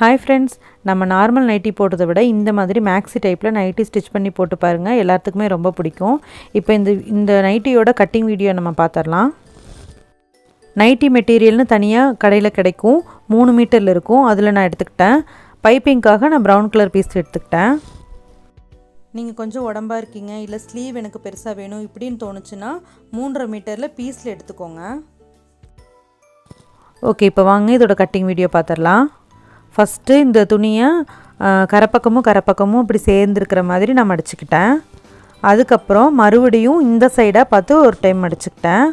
Hi friends நம்ம normal nighty போட்டதை விட இந்த மாதிரி மேக்ஸி டைப்பில் நைட்டி ஸ்டிச் பண்ணி போட்டு பாருங்கள் எல்லாத்துக்குமே ரொம்ப பிடிக்கும். இப்போ இந்த இந்த நைட்டியோட கட்டிங் வீடியோ நம்ம பார்த்துடலாம் நைட்டி மெட்டீரியல்னு தனியாக கடையில் கிடைக்கும். மூணு மீட்டரில் இருக்கும். அதில் நான் எடுத்துக்கிட்டேன். பைப்பிங்க்காக நான் ப்ரௌன் கலர் பீஸ் எடுத்துக்கிட்டேன். நீங்கள் கொஞ்சம் உடம்பா இருக்கீங்க இல்லை ஸ்லீவ் எனக்கு பெருசாக வேணும் இப்படின்னு தோணுச்சுன்னா மூன்றரை மீட்டரில் பீஸில் எடுத்துக்கோங்க. ஓகே இப்போ வாங்க இதோட கட்டிங் வீடியோ பார்த்துடலாம் ஃபஸ்ட்டு இந்த துணியை கரப்பக்கமும் கரப்பக்கமும் இப்படி சேர்ந்துருக்கிற மாதிரி நான் மடிச்சுக்கிட்டேன். அதுக்கப்புறம் மறுபடியும் இந்த சைடாக பார்த்து ஒரு டைம் மடிச்சுக்கிட்டேன்.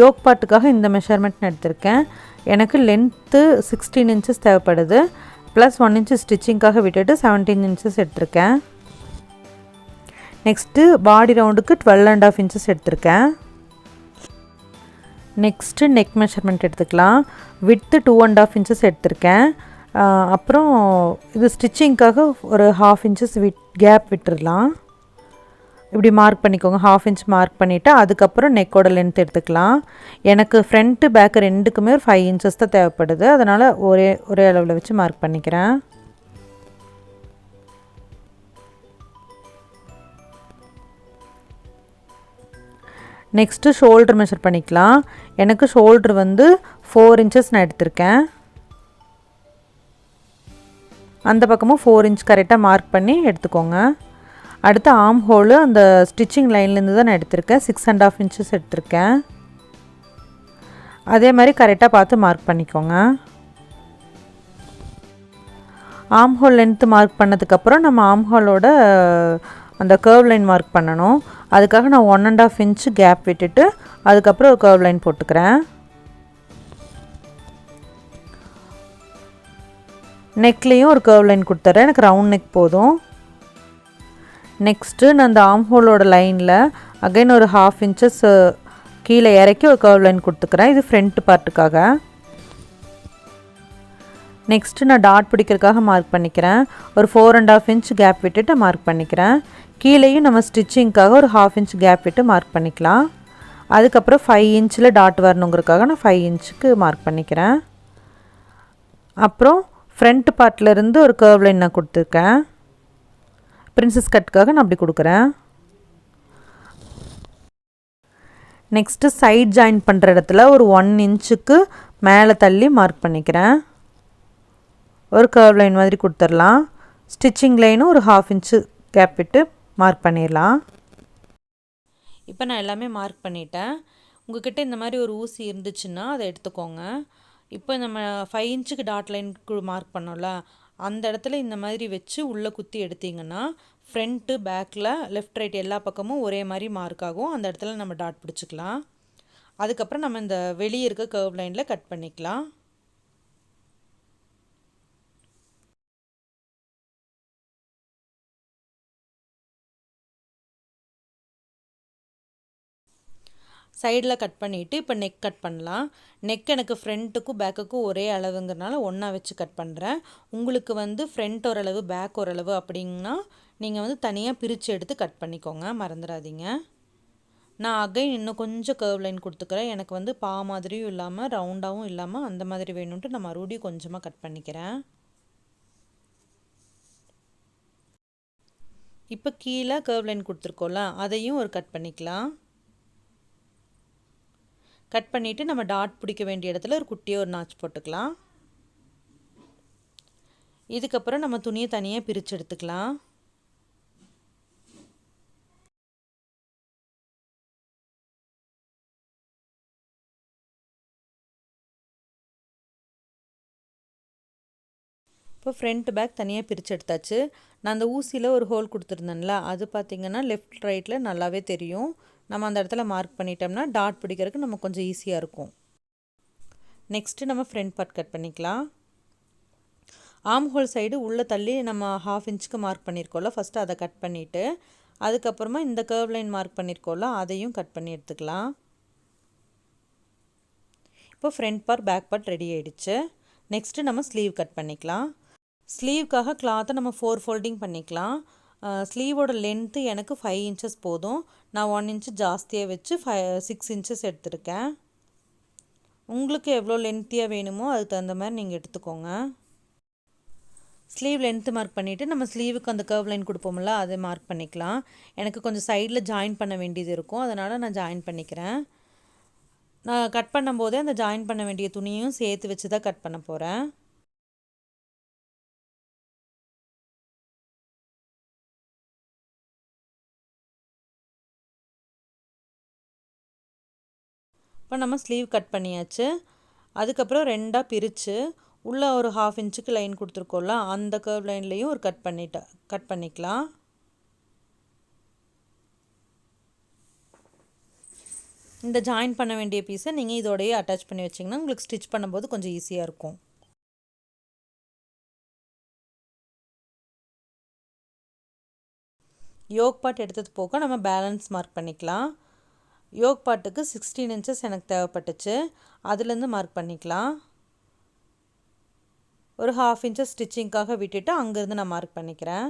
யோக் பாட்டுக்காக இந்த மெஷர்மெண்ட் எடுத்திருக்கேன். எனக்கு லென்த்து சிக்ஸ்டீன் இன்ச்சஸ் தேவைப்படுது. ப்ளஸ் ஒன் இன்ச்சு ஸ்டிச்சிங்காக விட்டுட்டு செவன்டீன் இன்ச்சஸ் எடுத்திருக்கேன். நெக்ஸ்ட்டு பாடி ரவுண்டுக்கு டுவெல் அண்ட் ஆஃப் இன்ச்சஸ் எடுத்திருக்கேன். நெக்ஸ்ட்டு நெக் மெஷர்மெண்ட் எடுத்துக்கலாம். Width two and half inches எடுத்திருக்கேன். அப்புறம் இது ஸ்டிச்சிங்க்காக ஒரு ஹாஃப் இன்ச்சஸ் விட் கேப் விட்டுடலாம் இப்படி மார்க் பண்ணிக்கோங்க. ஹாஃப் இன்ச் மார்க் பண்ணிவிட்டு அதுக்கப்புறம் நெக்கோட லென்த் எடுத்துக்கலாம். எனக்கு ஃப்ரண்ட்டு பேக்கு ரெண்டுக்குமே ஒரு ஃபைவ் இன்ச்சஸ் தான் தேவைப்படுது. அதனால் ஒரே ஒரே அளவில் வச்சு மார்க் பண்ணிக்கிறேன். நெக்ஸ்ட்டு ஷோல்டர் மெஷர் பண்ணிக்கலாம். எனக்கு ஷோல்ட்ரு வந்து ஃபோர் இன்ச்சஸ் நான் எடுத்திருக்கேன். அந்த பக்கமும் ஃபோர் இன்ச் கரெக்டாக மார்க் பண்ணி எடுத்துக்கோங்க. அடுத்து ஆம் ஹோலு அந்த ஸ்டிச்சிங் லைன்லேருந்து தான் நான் எடுத்திருக்கேன். சிக்ஸ் அண்ட் ஆஃப் இன்ச்சஸ் எடுத்திருக்கேன். அதே மாதிரி கரெக்டாக பார்த்து மார்க் பண்ணிக்கோங்க. ஆம் ஹோல் லென்த்து மார்க் பண்ணதுக்கப்புறம் நம்ம ஆம் ஹோலோட அந்த கர்வ் லைன் மார்க் பண்ணணும். அதுக்காக நான் one and half inch gap விட்டுட்டு அதுக்கப்புறம் ஒரு கர்வ் லைன் போட்டுக்கிறேன். நெக்லேயும் ஒரு கர்வ் லைன் கொடுத்துட்றேன் எனக்கு ரவுண்ட் நெக் போதும். நெக்ஸ்ட்டு நான் அந்த ஆம் ஹோலோட லைனில் அகைன் ஒரு ஹாஃப் இன்ச்சஸ் கீழே இறக்கி ஒரு கர்வ் லைன் கொடுத்துக்கிறேன். இது ஃப்ரண்ட் பார்ட்டுக்காக நெக்ஸ்ட்டு நான் டாட் பிடிக்கிறதுக்காக மார்க் பண்ணிக்கிறேன். ஒரு four and half inch gap விட்டுட்டு மார்க் பண்ணிக்கிறேன். கீழேயும் நம்ம ஸ்டிச்சிங்க்காக ஒரு ஹாஃப் இன்ச் கேப் விட்டு மார்க் பண்ணிக்கலாம். அதுக்கப்புறம் ஃபைவ் இன்ச்சில் டாட் வரணுங்கிறதுக்காக நான் ஃபைவ் இன்ச்சுக்கு மார்க் பண்ணிக்கிறேன். அப்புறம் ஃப்ரண்ட் பார்ட்லேருந்து ஒரு கர்வ் லைன் நான் கொடுத்துருக்கேன். பிரின்சஸ் கட்டுக்காக நான் அப்படி கொடுக்குறேன். நெக்ஸ்ட்டு சைட் ஜாயின் பண்ணுற இடத்துல ஒரு ஒன் இன்ச்சுக்கு மேலே தள்ளி மார்க் பண்ணிக்கிறேன். ஒரு கர்வ் லைன் மாதிரி கொடுத்துடலாம் ஸ்டிச்சிங் லைனும் ஒரு ஹாஃப் இன்ச்சு கேப் விட்டு மார்க் பண்ணிடலாம் இப்போ நான் எல்லாமே மார்க் பண்ணிட்டேன். உங்ககிட்ட இந்த மாதிரி ஒரு ஊசி இருந்துச்சுன்னா அதை எடுத்துக்கோங்க. இப்போ நம்ம ஃபைவ் இன்ச்சுக்கு டாட் லைன் மார்க் பண்ணோம்ல அந்த இடத்துல இந்த மாதிரி வச்சு உள்ளே குத்தி எடுத்திங்கன்னா ஃப்ரண்ட்டு பேக்கில் லெஃப்ட் ரைட் எல்லா பக்கமும் ஒரே மாதிரி மார்க் ஆகும். அந்த இடத்துல நம்ம டாட் பிடிச்சிக்கலாம். அதுக்கப்புறம் நம்ம இந்த வெளியே இருக்க கர்வ் லைனில் கட் பண்ணிக்கலாம். சைடில் கட் பண்ணிவிட்டு இப்போ நெக் கட் பண்ணலாம். நெக் எனக்கு ஃப்ரண்ட்டுக்கும் பேக்குக்கும் ஒரே அளவுங்கிறனால ஒன்றா வச்சு கட் பண்ணுறேன் உங்களுக்கு வந்து ஃப்ரண்ட் ஓரளவு பேக் ஓரளவு அப்படின்னா நீங்கள் வந்து தனியாக பிரித்து எடுத்து கட் பண்ணிக்கோங்க. மறந்துடாதீங்க. நான் அகைன் இன்னும் கொஞ்சம் கர்வ் லைன் கொடுத்துக்கிறேன். எனக்கு வந்து பா மாதிரியும் இல்லாமல் ரவுண்டாகவும் இல்லாமல் அந்த மாதிரி வேணும்ன்ட்டு நான் மறுபடியும் கொஞ்சமாக கட் பண்ணிக்கிறேன். இப்போ கீழே கர்வ் லைன் கொடுத்துருக்கோம்ல அதையும் ஒரு கட் பண்ணிக்கலாம். கட் பண்ணிவிட்டு நம்ம டாட் பிடிக்க வேண்டிய இடத்துல ஒரு குட்டியாக ஒரு நாச் போட்டுக்கலாம். இதுக்கப்புறம் நம்ம துணியை தனியாக பிரித்து எடுத்துக்கலாம். இப்போ ஃப்ரண்ட் பேக் தனியாக பிரித்து எடுத்தாச்சு. நான் அந்த ஊசியில் ஒரு ஹோல் கொடுத்துருந்தேன்ல அது பார்த்திங்கன்னா லெஃப்ட் ரைட்டில் நல்லாவே தெரியும். நம்ம அந்த இடத்துல மார்க் பண்ணிட்டோம்னா டாட் பிடிக்கிறதுக்கு நம்ம கொஞ்சம் ஈஸியாக இருக்கும். நெக்ஸ்ட்டு நம்ம ஃப்ரண்ட் பார்ட் கட் பண்ணிக்கலாம். ஆம் ஹோல் சைடு உள்ளே தள்ளி நம்ம ஹாஃப் இன்ச்சுக்கு மார்க் பண்ணியிருக்கோம்ல ஃபஸ்ட்டு அதை கட் பண்ணிவிட்டு அதுக்கப்புறமா இந்த கர்வ் லைன் மார்க் பண்ணியிருக்கோம்ல அதையும் கட் பண்ணி எடுத்துக்கலாம். இப்போ front part back part ready ஆகிடுச்சு நெக்ஸ்ட்டு நம்ம ஸ்லீவ் கட் பண்ணிக்கலாம். ஸ்லீவ்க்காக கிளாத்தை நம்ம ஃபோர் ஃபோல்டிங் பண்ணிக்கலாம். ஸ்லீவோட லென்த்து எனக்கு ஃபைவ் இன்ச்சஸ் போதும். நான் ஒன் இன்ச்சு ஜாஸ்தியாக வச்சு ஃபை சிக்ஸ் இன்ச்சஸ் எடுத்திருக்கேன். உங்களுக்கு எவ்வளோ லென்த்தியாக வேணுமோ அதுக்கு தகுந்த மாதிரி நீங்கள் எடுத்துக்கோங்க. ஸ்லீவ் லென்த்து மார்க் பண்ணிவிட்டு நம்ம ஸ்லீவுக்கு அந்த கர்வ் லைன் கொடுப்போம்ல அதை மார்க் பண்ணிக்கலாம். எனக்கு கொஞ்சம் சைடில் ஜாயின் பண்ண வேண்டியது இருக்கும். அதனால் நான் ஜாயின் பண்ணிக்கிறேன். நான் கட் பண்ணும்போதே அந்த ஜாயின் பண்ண வேண்டிய துணியும் சேர்த்து வச்சு தான் கட் பண்ண போகிறேன் இப்போ நம்ம ஸ்லீவ் கட் பண்ணியாச்சு. அதுக்கப்புறம் ரெண்டாக பிரித்து உள்ளே ஒரு ஹாஃப் இன்ச்சுக்கு லைன் கொடுத்துருக்கோம்ல அந்த கர்வ் லைன்லேயும் ஒரு கட் பண்ணிட்ட கட் பண்ணிக்கலாம். இந்த ஜாயின் பண்ண வேண்டிய பீஸை நீங்கள் இதோடையே அட்டாச் பண்ணி வச்சிங்கன்னா உங்களுக்கு ஸ்டிச் பண்ணும்போது கொஞ்சம் ஈஸியாக இருக்கும். யோக் பாட் எடுத்தது போக நம்ம பேலன்ஸ் மார்க் பண்ணிக்கலாம். யோக் பாட்டுக்கு சிக்ஸ்டீன் இன்ச்சஸ் எனக்கு தேவைப்பட்டுச்சு. அதுலேருந்து மார்க் பண்ணிக்கலாம். ஒரு ஹாஃப் இன்ச்சஸ் ஸ்டிச்சிங்க்காக விட்டுட்டு அங்கேருந்து நான் மார்க் பண்ணிக்கிறேன்.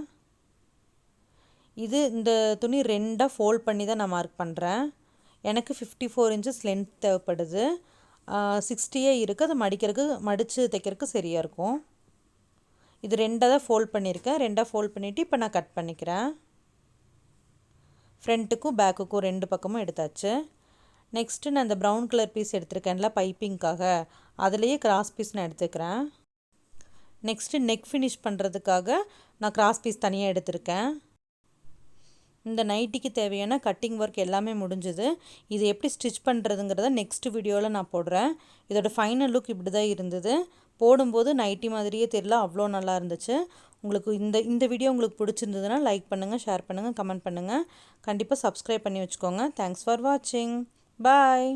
இது இந்த துணி ரெண்டாக ஃபோல்ட் பண்ணி தான் நான் மார்க் பண்ணுறேன் எனக்கு ஃபிஃப்டி ஃபோர் இன்ச்சஸ் லென்த் தேவைப்படுது சிக்ஸ்டியே இருக்குது அதை மடிக்கிறதுக்கு மடித்து தைக்கிறதுக்கு சரியாக இருக்கும். இது ரெண்டாக தான் ஃபோல்ட் பண்ணியிருக்கேன். ரெண்டாக ஃபோல்ட் பண்ணிவிட்டு இப்போ நான் கட் பண்ணிக்கிறேன். ஃப்ரண்ட்டுக்கும் பேக்குக்கும் ரெண்டு பக்கமும் எடுத்தாச்சு. நெக்ஸ்ட்டு நான் இந்த ப்ரௌன் கலர் பீஸ் எடுத்திருக்கேன்ல பைப்பிங்க்காக அதுலேயே கிராஸ் பீஸ் நான் எடுத்துக்கிறேன். நெக்ஸ்ட்டு நெக் ஃபினிஷ் பண்ணுறதுக்காக நான் கிராஸ் பீஸ் தனியாக எடுத்திருக்கேன். இந்த நைட்டிக்கு தேவையான கட்டிங் ஒர்க் எல்லாமே முடிஞ்சுது. இது எப்படி ஸ்டிச் பண்ணுறதுங்கிறத நெக்ஸ்ட் வீடியோவில் நான் போடுறேன். இதோட ஃபைனல் லுக் இப்படி தான் இருந்தது. போடும்போது நைட்டி மாதிரியே தெரியல அவ்வளோ நல்லா இருந்துச்சு. உங்களுக்கு இந்த இந்த வீடியோ உங்களுக்கு பிடிச்சிருந்ததுன்னா லைக் பண்ணுங்கள் ஷேர் பண்ணுங்கள் கமெண்ட் பண்ணுங்கள் கண்டிப்பாக சப்ஸ்கிரைப் பண்ணி வச்சுக்கோங்க. தேங்க்ஸ் ஃபார் வாட்சிங் பாய்